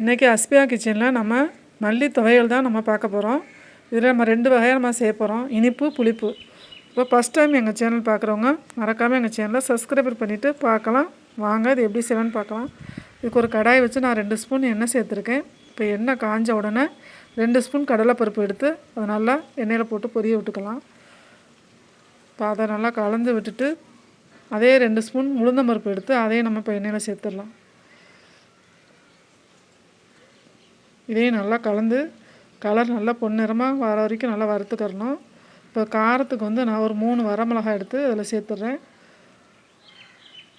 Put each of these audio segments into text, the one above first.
இன்றைக்கி அஸ்பியா கிச்சனில் நம்ம மல்லி துவையல் தான் நம்ம பார்க்க போகிறோம் இதில் நம்ம ரெண்டு வகையாக நம்ம செய்ய போகிறோம் இனிப்பு புளிப்பு. இப்போ ஃபஸ்ட் டைம் எங்கள் சேனல் பார்க்குறவங்க மறக்காமல் எங்கள் சேனலை சப்ஸ்கிரைபர் பண்ணிவிட்டு பார்க்கலாம். வாங்க இது எப்படி செய்யலாம்னு பார்க்கலாம். இதுக்கு ஒரு கடாய் வச்சு நான் ரெண்டு ஸ்பூன் எண்ணெய் சேர்த்துருக்கேன். இப்போ எண்ணெய் காஞ்ச உடனே ரெண்டு ஸ்பூன் கடலைப்பருப்பு எடுத்து அதை நல்லா எண்ணெயில் போட்டு பொரிய விட்டுக்கலாம். இப்போ அதை நல்லா கலந்து விட்டுட்டு அதே ரெண்டு ஸ்பூன் உளுந்தம்பருப்பு எடுத்து அதையும் நம்ம இப்போ எண்ணெயில் சேர்த்துடலாம். இதையும் நல்லா கலந்து கலர் நல்லா பொன்னிறமாக வர வரைக்கும் நல்லா வறுத்துக்கிறணும் இப்போ காரத்துக்கு வந்து நான் ஒரு மூணு வரமிளகாய் எடுத்து அதில் சேர்த்துட்றேன்.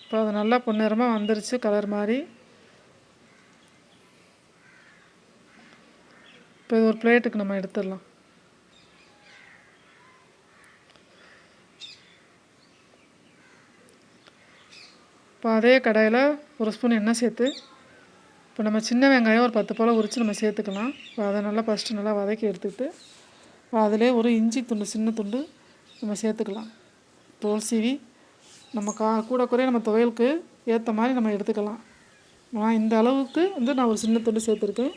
இப்போ அது நல்லா பொன்னிறமாக வந்துருச்சு கலர் மாதிரி இப்போ இது ஒரு பிளேட்டுக்கு நம்ம எடுத்துடலாம். இப்போ அதே கடாயில் ஒரு ஸ்பூன் எண்ணெய் சேர்த்து இப்போ நம்ம சின்ன வெங்காயம் ஒரு பத்து போல் உரித்து நம்ம சேர்த்துக்கலாம். இப்போ அதை நல்லா ஃபஸ்ட்டு நல்லா வதக்கி எடுத்துக்கிட்டு அதிலே ஒரு இஞ்சி துண்டு சின்ன துண்டு நம்ம சேர்த்துக்கலாம். தோல் சீவி நம்ம கா கூட குறைய நம்ம துவையலுக்கு ஏற்ற மாதிரி நம்ம எடுத்துக்கலாம். நான் இந்த அளவுக்கு வந்து நான் ஒரு சின்ன துண்டு சேர்த்துருக்கேன்.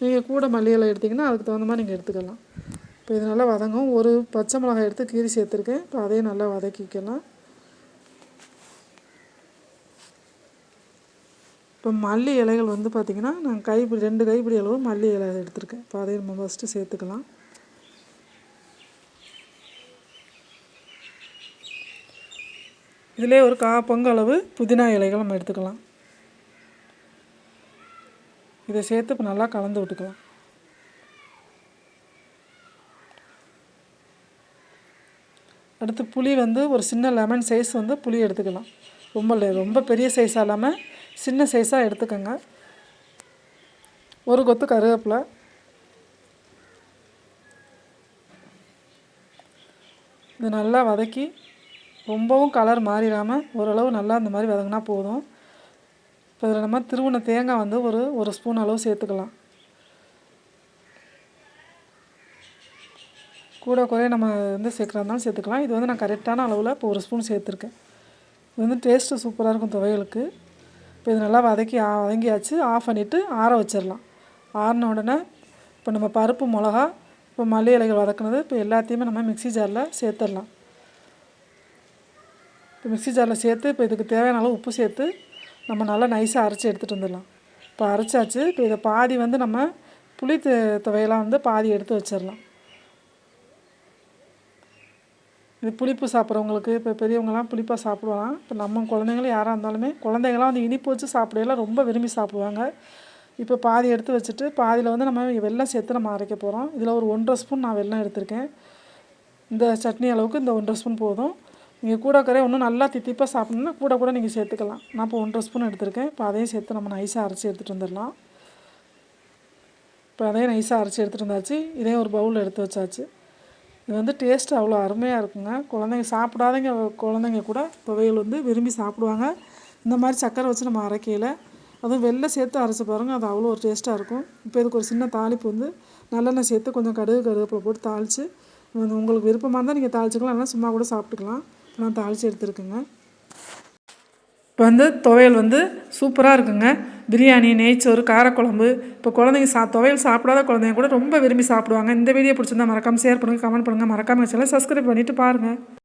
நீங்கள் கூட மல்லியலை எடுத்திங்கன்னா அதுக்கு தகுந்த மாதிரி நீங்கள் எடுத்துக்கலாம். இப்போ இது நல்லா வதங்கும் ஒரு பச்சை மிளகாய் எடுத்து கீரி சேர்த்துருக்கேன். இப்போ அதையும் நல்லா வதக்கிக்கலாம். இப்போ மல்லி இலைகள் வந்து பார்த்திங்கன்னா நான் கைப்பிடி ரெண்டு கைப்பிடி அளவு மல்லி இலை எடுத்திருக்கேன். இப்போ அதையும் நம்ம ஃபஸ்ட்டு சேர்த்துக்கலாம். இதிலே ஒரு கா பொங்க அளவு புதினா இலைகள் நம்ம எடுத்துக்கலாம். இதை சேர்த்து இப்போ நல்லா கலந்து விட்டுக்கலாம். அடுத்து புளி வந்து ஒரு சின்ன லெமன் சைஸ் வந்து புளி எடுத்துக்கலாம். ரொம்ப ரொம்ப பெரிய சைஸாக இல்லாமல் சின்ன சைஸாக எடுத்துக்கோங்க. ஒரு கொத்து கருவேப்பிலை. இது நல்லா வதக்கி ரொம்பவும் கலர் மாறிடாமல் ஓரளவு நல்லா இந்த மாதிரி வதங்கினா போதும். இப்போ இதில் நம்ம திருவுண தேங்காய் வந்து ஒரு ஒரு ஸ்பூன் அளவு சேர்த்துக்கலாம். கூட குறைய நம்ம வந்து சேர்க்குறதாலும் சேர்த்துக்கலாம். இது வந்து நான் கரெக்டான அளவில் இப்போ ஒரு ஸ்பூன் சேர்த்துருக்கேன். இது வந்து டேஸ்ட்டு சூப்பராக இருக்கும் துவையலுக்கு. இப்போ இது நல்லா வதக்கி வதங்கியாச்சு. ஆஃப் பண்ணிவிட்டு ஆற வச்சிடலாம். ஆறின உடனே இப்போ நம்ம பருப்பு மிளகா இப்போ மல்லி இலைகள் வதக்குனது இப்போ எல்லாத்தையுமே நம்ம மிக்சி ஜாரில் சேர்த்துடலாம். இப்போ மிக்சி ஜாரில் சேர்த்து இப்போ இதுக்கு தேவையான அளவு உப்பு சேர்த்து நம்ம நல்லா நைஸாக அரைச்சி எடுத்துகிட்டு வந்துடலாம். இப்போ அரைச்சாச்சு. இப்போ இதை பாதி வந்து நம்ம புளி துவையெல்லாம் வந்து பாதி எடுத்து வச்சிடலாம். இது புளிப்பு சாப்பிட்றவங்களுக்கு இப்போ பெரியவங்கலாம் புளிப்பாக சாப்பிடுவாங்க இப்போ நம்ம குழந்தைங்களும் யாராக இருந்தாலுமே குழந்தைங்களாம் வந்து இனிப்பு வச்சு சாப்பிடையெல்லாம் ரொம்ப விரும்பி சாப்பிடுவாங்க. இப்போ பாதி எடுத்து வச்சுட்டு பாதியில் வந்து நம்ம வெள்ளம் சேர்த்து நம்ம அரைக்க போகிறோம் இதில் ஒரு ஒன்றரை ஸ்பூன் நான் வெள்ளம் எடுத்திருக்கேன். இந்த சட்னி அளவுக்கு இந்த ஒன்றரை ஸ்பூன் போதும். நீங்கள் கூட கரையை இன்னும் நல்லா தித்திப்பாக சாப்பிட்ணுன்னா கூட கூட நீங்கள் சேர்த்துக்கலாம். நான் இப்போ ஒன்றரை ஸ்பூன் எடுத்திருக்கேன். இப்போ அதையும் சேர்த்து நம்ம நைஸாக அரைச்சி எடுத்துகிட்டு வந்துடலாம். இப்போ அதையும் நைஸாக அரைச்சி எடுத்துகிட்டு வந்தாச்சு. இதையும் ஒரு பவுலில் எடுத்து வச்சாச்சு. இது வந்து டேஸ்ட்டு அவ்வளோ அருமையாக இருக்குங்க. குழந்தைங்க சாப்பிடாதவங்க குழந்தைங்க கூட துவையல் வந்து விரும்பி சாப்பிடுவாங்க. இந்த மாதிரி சக்கரை வச்சு நம்ம அரைக்கையில் அதுவும் வெள்ளை சேர்த்து அரைச்சி பாருங்கள் அது அவ்வளோ ஒரு டேஸ்ட்டாக இருக்கும். இப்போ இதுக்கு ஒரு சின்ன தாளிப்பு வந்து நல்லெண்ணெய் சேர்த்து கொஞ்சம் கடுகு கருவேப்பிலை போட்டு தாளித்து உங்களுக்கு விருப்பமாக இருந்தால் நீங்கள் தாளிச்சிக்கலாம் இல்லைனா சும்மா கூட சாப்பிட்டுக்கலாம். நான் தாளித்து எடுத்துருக்கேங்க. இப்போ வந்து துவையல் வந்து சூப்பராக இருக்குங்க. பிரியாணி நெய்ச்சோறு காரக்குழம்பு. இப்போ குழந்தைங்க சா துவையல் சாப்பிடாத குழந்தைங்க கூட ரொம்ப விரும்பி சாப்பிடுவாங்க. இந்த வீடியோ பிடிச்சிருந்தா மறக்காமல் ஷேர் பண்ணுங்கள் கமெண்ட் பண்ணுங்கள் மறக்காமல் சேனல் சப்ஸ்கிரைப் பண்ணிவிட்டு பாருங்கள்